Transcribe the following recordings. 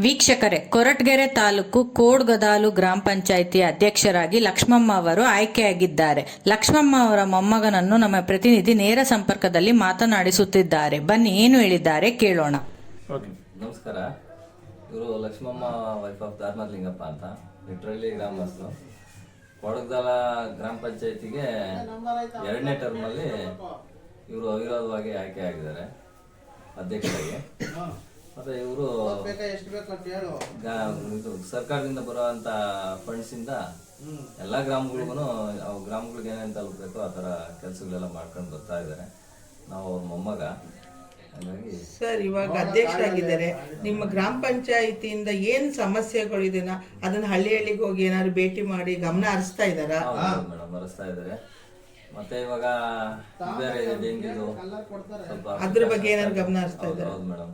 ವೀಕ್ಷಕರೇ ಕೊರಟಗೆರೆ ತಾಲೂಕು ಕೋಡ್ಗದಾಲು ಗ್ರಾಮ ಪಂಚಾಯಿತಿ ಅಧ್ಯಕ್ಷರಾಗಿ ಲಕ್ಷ್ಮಮ್ಮ ಅವರು ಆಯ್ಕೆಯಾಗಿದ್ದಾರೆ. ಲಕ್ಷ್ಮಮ್ಮ ಅವರ ಮೊಮ್ಮಗನನ್ನು ನಮ್ಮ ಪ್ರತಿನಿಧಿ ನೇರ ಸಂಪರ್ಕದಲ್ಲಿ ಮಾತನಾಡಿಸುತ್ತಿದ್ದಾರೆ. ಬನ್ನಿ ಏನು ಹೇಳಿದ್ದಾರೆ ಕೇಳೋಣ. ಓಕೆ. ನಮಸ್ಕಾರ. ಇವರು ಲಕ್ಷ್ಮಮ್ಮ ವೈಫ್ ಆಫ್ ಧಾರ್ಮಲಿಂಗಪ್ಪ ಲಿಂಗಪ್ಪ ಅಂತ. ಲಿಟ್ರಲಿ ಗ್ರಾಮಸ್ಥರು. ಕೊಡಗದಾಲ ಗ್ರಾಮ ಪಂಚಾಯತಿಗೆ ಎರಡನೇ ಟರ್ಮಲ್ಲಿ ಇವರು ಅವಿರೋಧವಾಗಿ ಆಯ್ಕೆ ಆಗಿದ್ದಾರೆ ಅಧ್ಯಕ್ಷರಾಗಿ ಮತ್ತೆ ಇವರು ಇದು ಸರ್ಕಾರದಿಂದ ಬರುವಂತ ಫಂಡ್ಸ್ ಇಂದ ಎಲ್ಲಾ ಗ್ರಾಮಗಳಿಗೂ ಅವ್ ಗ್ರಾಮಗಳಿಗೆ ಏನೇನು ತಲುಪಬೇಕು ಆ ತರ ಕೆಲಸಗಳೆಲ್ಲ ಮಾಡ್ಕೊಂಡು ಬರ್ತಾ ಇದ್ದಾರೆ. ನಾವು ಅವ್ರ ಮೊಮ್ಮಗ. ಹಾಗಾಗಿ ಸರ್ ಇವಾಗ ಅಧ್ಯಕ್ಷರಾಗಿದ್ದಾರೆ. ನಿಮ್ಮ ಗ್ರಾಮ ಪಂಚಾಯತಿಯಿಂದ ಏನ್ ಸಮಸ್ಯೆಗಳಿದೆ ಅದನ್ನ ಹಳ್ಳಿ ಹಳ್ಳಿಗೆ ಹೋಗಿ ಏನಾದ್ರು ಭೇಟಿ ಮಾಡಿ ಗಮನ ಹರಿಸ್ತಾ ಇದ್ದಾರಾ? ಮೇಡಮ್ ಬರೆಸ್ತಾ ಇದ್ದಾರೆ. ಮತ್ತೆ ಇವಾಗ ಬೇರೆ ಡೆಂಗಿದು ಸ್ವಲ್ಪ ಅದ್ರ ಬಗ್ಗೆ ಏನಾದ್ರು ಗಮನ ಹರಿಸ್ತಾ ಇದ್ದಾರೆ? ಹೌದು ಮೇಡಮ್.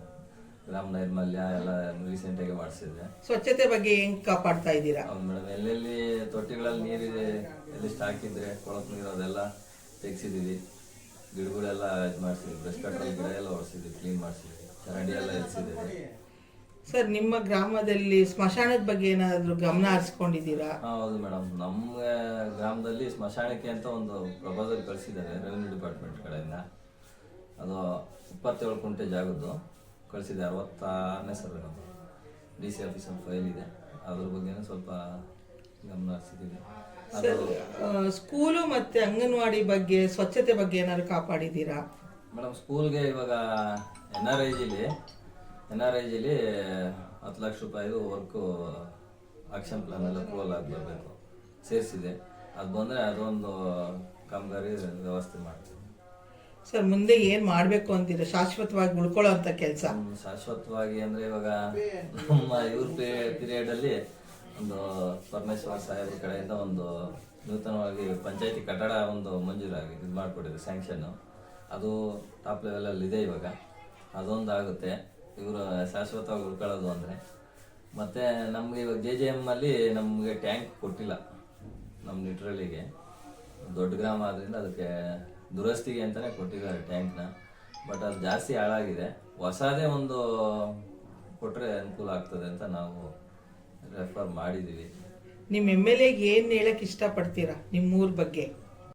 ಗ್ರಾಮ ನೈರ್ಮಲ್ಯ ಎಲ್ಲ ರೀಸೆಂಟ್ ಆಗಿ ಮಾಡಿಸಿದ್ರೆ ಸ್ವಚ್ಛತೆ ಬಗ್ಗೆ ಹೆಂಗ್ ಕಾಪಾಡ್ತಾ ಇದ್ದೀರಾ? ಹೌದು ಮೇಡಮ್ ಎಲ್ಲೆಲ್ಲಿ ತೊಟ್ಟಿಗಳಲ್ಲಿ ನೀರಿದೆ ಎಲ್ಲಿ ಸ್ಟಾಕ್ ಇದ್ರೆ ಕೊಳಕ್ ನೀರು ಅದೆಲ್ಲ ತೆಗ್ಸಿದೀವಿ. ಗಿಡಗಳೆಲ್ಲ ಇದು ಮಾಡಿಸಿದ್ವಿ ಬ್ರಷ್ ಕಟ್ಟಲ್ಲಿ ಗಿಡ ಎಲ್ಲ ಒರೆಸಿದ್ವಿ ಕ್ಲೀನ್ ಮಾಡಿಸಿದ್ವಿ ಚರಂಡಿ ಎಲ್ಲ ಎಲ್ಸಿದ್ದೀವಿ ಸರ್ ನಿಮ್ಮ ಗ್ರಾಮದಲ್ಲಿ ಸ್ಮಶಾನದ ಬಗ್ಗೆ ಏನಾದರೂ ಗಮನ ಹರಿಸ್ಕೊಂಡಿದ್ದೀರಾ? ಹೌದು ಮೇಡಮ್ ನಮ್ಮ ಗ್ರಾಮದಲ್ಲಿ ಸ್ಮಶಾನಕ್ಕೆ ಅಂತ ಒಂದು ಪ್ರಪೋಸಲ್ ಕಳಿಸಿದ್ದಾರೆ ರೆವೆನ್ಯೂ ಡಿಪಾರ್ಟ್ಮೆಂಟ್ ಕಡೆಯಿಂದ. ಅದು ಇಪ್ಪತ್ತೇಳು ಕುಂಟೆ ಜಾಗದ್ದು. ಕಳಿಸಿದೆ ಅರವತ್ತಾರನೇ ಸರ್ವೆ ಅದು ಡಿ ಸಿ ಆಫೀಸಲ್ಲಿ ಫೈಲ್ ಇದೆ. ಅದ್ರ ಬಗ್ಗೆ ಸ್ವಲ್ಪ ಗಮನ ಹರಿಸಿದ್ದೀವಿ. ಅದು ಸ್ಕೂಲು ಮತ್ತೆ ಅಂಗನವಾಡಿ ಬಗ್ಗೆ ಸ್ವಚ್ಛತೆ ಬಗ್ಗೆ ಏನಾದ್ರು ಕಾಪಾಡಿದ್ದೀರಾ? ಮೇಡಮ್ ಸ್ಕೂಲ್ಗೆ ಇವಾಗ ಎನ್ ಆರ್ ಐ ಜಿಲಿ ಎನ್ ಆರ್ ಐ ಜಿಲಿ ಹತ್ತು ಲಕ್ಷ ರೂಪಾಯಿದು ವರ್ಕು ಆಕ್ಷನ್ ಪ್ಲಾನ್ ಎಲ್ಲ ಅಪ್ರೂವಲ್ ಆಗಿ ಬರಬೇಕು. ಸೇರಿಸಿದೆ. ಅದು ಬಂದರೆ ಅದೊಂದು ಕಾಮಗಾರಿ ವ್ಯವಸ್ಥೆ ಮಾಡ್ತೀವಿ. ಸರ್, ಮುಂದೆ ಏನ್ ಮಾಡ್ಬೇಕು ಅಂತೀರ? ಶಾಶ್ವತವಾಗಿ ಉಳ್ಕೊಳ್ಳೋ ಅಂತ ಕೆಲಸ. ಶಾಶ್ವತವಾಗಿ ಅಂದ್ರೆ ಇವಾಗ ನಮ್ಮ ಇವ್ರ ಪೀರಿಯಡ್ ಅಲ್ಲಿ ಒಂದು ಪರಮೇಶ್ವರ ಸಾಹೇಬ್ರ ಕಡೆಯಿಂದ ಒಂದು ನೂತನವಾಗಿ ಪಂಚಾಯತಿ ಕಟ್ಟಡ ಒಂದು ಮಂಜೂರಾಗಿ ಇದು ಮಾಡಿಕೊಟ್ಟಿದೆ ಸ್ಯಾಂಕ್ಷನ್ ಅದು ಟಾಪ್ ಲೆವೆಲಲ್ಲಿ ಇದೆ ಇವಾಗ. ಅದೊಂದು ಆಗುತ್ತೆ ಇವರು ಶಾಶ್ವತವಾಗಿ ಉಳ್ಕೊಳ್ಳೋದು ಅಂದರೆ. ಮತ್ತು ನಮಗೆ ಇವಾಗ ಜೆ ಜೆ ಎಂ ಅಲ್ಲಿ ನಮಗೆ ಟ್ಯಾಂಕ್ ಕೊಟ್ಟಿಲ್ಲ. ನಮ್ಮ ಲಿಟ್ರಲಿಗೆ ದೊಡ್ಡ ಗ್ರಾಮ ಆದ್ರಿಂದ ಅದಕ್ಕೆ ದುರಸ್ತಿಗೆ ಅಂತಲೇ ಕೊಟ್ಟಿದ್ದಾರೆ ಟ್ಯಾಂಕ್ನ. ಬಟ್ ಅದು ಜಾಸ್ತಿ ಹಾಳಾಗಿದೆ. ಹೊಸದೇ ಒಂದು ಕೊಟ್ಟರೆ ಅನುಕೂಲ ಆಗ್ತದೆ ಅಂತ ನಾವು ರೆಫರ್ ಮಾಡಿದ್ದೀವಿ. ನಿಮ್ಮ ಎಂ ಎಲ್ ಎಗೆ ಏನು ಹೇಳಕ್ಕೆ ಇಷ್ಟಪಡ್ತೀರಾ ನಿಮ್ಮ ಊರ್ ಬಗ್ಗೆ?